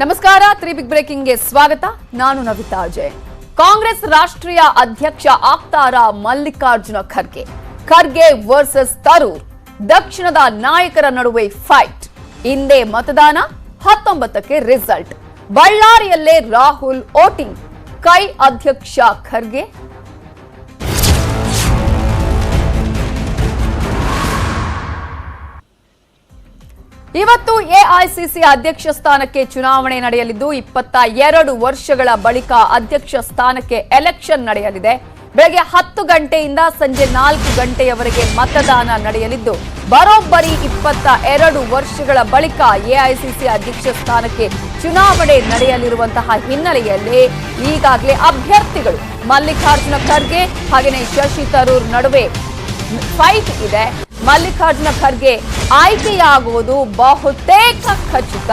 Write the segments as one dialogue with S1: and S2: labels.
S1: ನಮಸ್ಕಾರ three Bigg ಬ್ರೇಕಿಂಗ್ಗೆ ಸ್ವಾಗತ. ನಾನು ನವಿತಾ ಅಜಯ್ ಕಾಂಗ್ರೆಸ್ ರಾಷ್ಟ್ರೀಯ ಅಧ್ಯಕ್ಷ ಆಪ್ತಾರ ಮಲ್ಲಿಕಾರ್ಜುನ ಖರ್ಗೆ. ಖರ್ಗೆ ವರ್ಸಸ್ ತರೂರ್. ದಕ್ಷಿಣದ ನಾಯಕರ ನಡುವೆ ಫೈಟ್ ಇಂದೇ ಮತದಾನ, ಹತ್ತೊಂಬತ್ತಕ್ಕೆ ರಿಸಲ್ಟ್ ಬಳ್ಳಾರಿಯಲ್ಲೇ ರಾಹುಲ್ ಓಟಿಂಗ್. ಕೈ ಅಧ್ಯಕ್ಷ ಖರ್ಗೆ ಇವತ್ತು ಎಐಸಿಸಿ ಅಧ್ಯಕ್ಷ ಸ್ಥಾನಕ್ಕೆ ಚುನಾವಣೆ ನಡೆಯಲಿದ್ದು ಇಪ್ಪತ್ತ ಎರಡು ವರ್ಷಗಳ ಬಳಿಕ ಅಧ್ಯಕ್ಷ ಸ್ಥಾನಕ್ಕೆ ಎಲೆಕ್ಷನ್ ನಡೆಯಲಿದೆ. ಬೆಳಗ್ಗೆ ಹತ್ತು ಗಂಟೆಯಿಂದ ಸಂಜೆ ನಾಲ್ಕು ಗಂಟೆಯವರೆಗೆ ಮತದಾನ ನಡೆಯಲಿದ್ದು, ಬರೋಬ್ಬರಿ ಇಪ್ಪತ್ತ ಎರಡು ವರ್ಷಗಳ ಬಳಿಕ ಎಐಸಿಸಿ ಅಧ್ಯಕ್ಷ ಸ್ಥಾನಕ್ಕೆ ಚುನಾವಣೆ ನಡೆಯಲಿರುವಂತಹ ಹಿನ್ನೆಲೆಯಲ್ಲಿ ಈಗಾಗಲೇ ಅಭ್ಯರ್ಥಿಗಳು ಮಲ್ಲಿಕಾರ್ಜುನ ಖರ್ಗೆ ಹಾಗೆಯೇ ಶಶಿ ತರೂರ್ ನಡುವೆ ಫೈಟ್ ಇದೆ. ಮಲ್ಲಿಕಾರ್ಜುನ ಖರ್ಗೆ ಆಯ್ಕೆಯಾಗುವುದು ಬಹುತೇಕ ಖಚಿತ.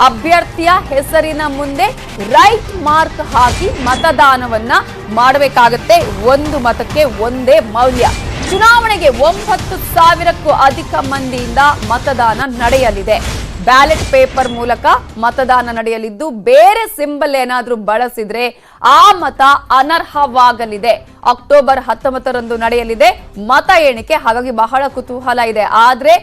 S1: ಅಭ್ಯರ್ಥಿಯ ಹೆಸರಿನ ಮುಂದೆ ರೈಟ್ ಮಾರ್ಕ್ ಹಾಕಿ ಮತದಾನವನ್ನ ಮಾಡಬೇಕಾಗತ್ತೆ. ಒಂದು ಮತಕ್ಕೆ ಒಂದೇ ಮೌಲ್ಯ. ಚುನಾವಣೆಗೆ ಒಂಬತ್ತು ಸಾವಿರಕ್ಕೂ ಅಧಿಕ ಮಂದಿಯಿಂದ ಮತದಾನ ನಡೆಯಲಿದೆ. ಬ್ಯಾಲೆಟ್ ಪೇಪರ್ ಮೂಲಕ ಮತದಾನ ನಡೆಯಲಿದ್ದು, ಬೇರೆ ಸಿಂಬಲ್ ಏನಾದರೂ ಬಳಸಿದ್ರೆ ಆ ಮತ ಅನರ್ಹವಾಗಲಿದೆ. ಅಕ್ಟೋಬರ್ ಹತ್ತೊಂಬತ್ತರಂದು ನಡೆಯಲಿದೆ. ಮತ ಎಣಿಕೆ ಹಾಗಾಗಿ ಬಹಳ ಕುತೂಹಲ ಇದೆ. ಆದ್ರೆ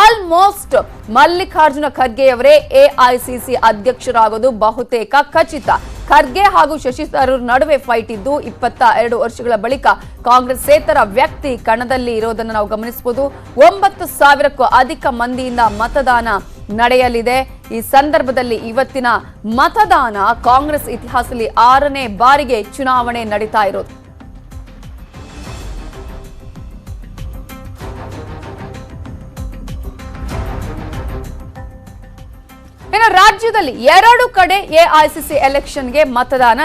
S1: ಆಲ್ಮೋಸ್ಟ್ ಮಲ್ಲಿಕಾರ್ಜುನ ಖರ್ಗೆಯವರೇ ಎಐಸಿಸಿ ಅಧ್ಯಕ್ಷರಾಗೋದು ಬಹುತೇಕ ಖಚಿತ. ಖರ್ಗೆ ಹಾಗೂ ಶಶಿ ತರೂರ್ ನಡುವೆ ಫೈಟ್ ಇದ್ದು ಇಪ್ಪತ್ತ ಎರಡು ವರ್ಷಗಳ ಬಳಿಕ ಕಾಂಗ್ರೆಸ್ ಸೇತರ ವ್ಯಕ್ತಿ ಕಣದಲ್ಲಿ ಇರೋದನ್ನು ನಾವು ಗಮನಿಸಬಹುದು. ಒಂಬತ್ತು ಸಾವಿರಕ್ಕೂ ಅಧಿಕ ಮಂದಿಯಿಂದ ಮತದಾನ ನಡೆಯಲಿದೆ. ಈ ಸಂದರ್ಭದಲ್ಲಿ ಇವತ್ತಿನ ಮತದಾನ ಕಾಂಗ್ರೆಸ್ ಇತಿಹಾಸದಲ್ಲಿ ಆರನೇ ಬಾರಿಗೆ ಚುನಾವಣೆ ನಡೀತಾ ಇರೋದು. ಇನ್ನು ರಾಜ್ಯದಲ್ಲಿ ಎರಡು ಕಡೆ ಎಐಸಿಸಿ ಎಲೆಕ್ಷನ್ಗೆ ಮತದಾನ